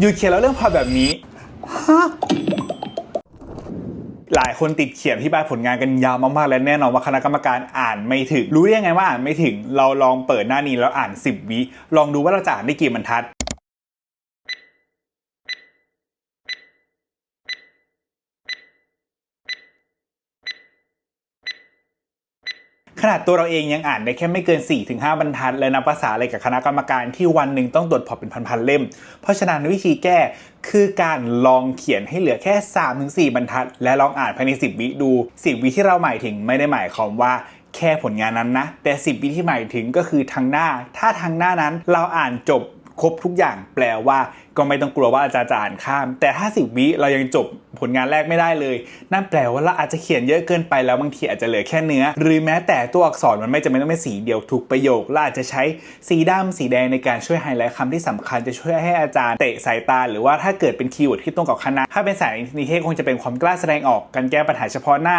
อยู่เขียนแล้วเรื่องพอแบบนี้ฮะหลายคนติดเขียนที่บายผลงานกันยาวมากๆ และแน่นอนว่าคณะกรรมการอ่านไม่ถึง รู้ได้ยังไงว่าอ่านไม่ถึง เราลองเปิดหน้านี้แล้วอ่าน 10 วิ ลองดูว่าเราจะอ่านได้กี่บรรทัด ขนาดตัวเราเองยังอ่านได้แค่ไม่เกิน 4-5 บรรทัด และนับภาษาอะไรกับคณะกรรมการที่วันหนึ่งต้องตรวจพอเป็นพันๆเล่ม เพราะฉะนั้นวิธีแก้คือการลองเขียนให้เหลือแค่ 3-4 บรรทัด และลองอ่านภายใน 10 วิดู 10 วิที่เราหมายถึงไม่ได้หมายความว่าแค่ผลงานนั้นนะ แต่ 10 วิที่หมายถึงก็คือทางหน้า ถ้าทางหน้านั้นเราอ่านจบ ครบทุกอย่างแปลว่าก็ไม่ต้องกลัวว่าอาจารย์จะอ่านข้าม แต่ถ้าสิบวิเรายังจบผลงานแรกไม่ได้เลย นั่นแปลว่าเราอาจจะเขียนเยอะเกินไปแล้วบางทีอาจจะเหลือแค่เนื้อ หรือแม้แต่ตัวอักษรมันไม่จำเป็นต้องเป็นสีเดียวทุกประโยคเราอาจจะใช้สีดำสีแดงในการช่วยไฮไลท์คำที่สำคัญจะช่วยให้อาจารย์เตะสายตา หรือว่าถ้าเกิดเป็นคีย์เวิร์ดที่ตรงกับคณะ ถ้าเป็นสายนิเทศคงจะเป็นความกล้าแสดงออกการแก้ปัญหาเฉพาะหน้า